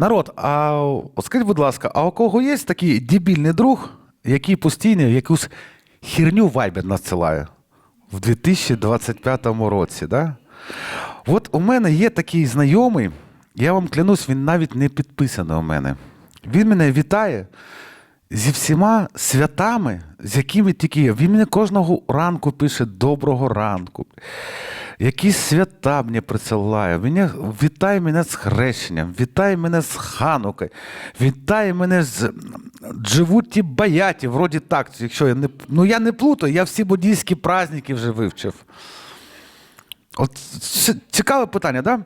Народ, а скажіть, будь ласка, а у кого є такий дебільний друг, який постійно якусь херню вайбер надсилає в 2025 році? Да? От у мене є такий знайомий, я вам клянусь, він навіть не підписаний у мене. Він мене вітає зі всіма святами, з якими тільки є. Він мені кожного ранку пише доброго ранку. Якісь свята мені присилає. Мене, вітає мене з хрещенням, вітає мене з ханукою, вітає мене з Дживуті Баяті, вроді так, якщо я не. Ну я не плутаю, я всі буддійські праздники вже вивчив. От цікаве питання, да?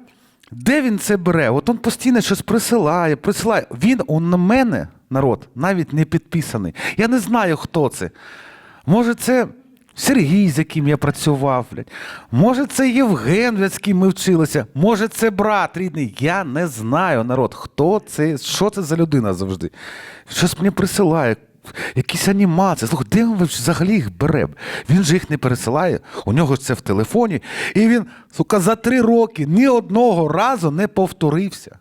Де він це бере? От він постійно щось присилає, присилає. Він у на мене, народ, навіть не підписаний. Я не знаю, хто це. Може, це Сергій, з яким я працював. Блядь. Може, це Євген, з ким ми вчилися. Може, це брат рідний. Я не знаю, народ, хто це, що це за людина завжди. Щось мені присилає. Якісь анімації. Слухай, де він взагалі їх бере? Він же їх не пересилає, у нього ж це в телефоні. І він, сука, за три роки ні одного разу не повторився.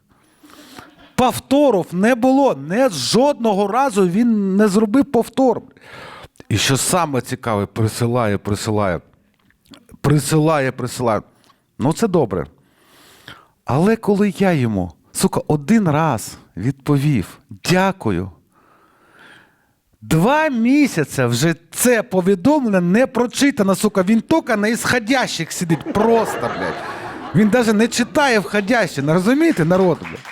Повторів не було. Не жодного разу він не зробив повтор. І що саме цікаве, присилає, присилає, присилає, присилає. Ну, це добре. Але коли я йому, сука, один раз відповів дякую. Два місяці вже це повідомлення не прочитано, сука. Він тільки на ісходящих сидить. Просто, блядь. Він навіть не читає входяще. Не розумієте, народ, блядь?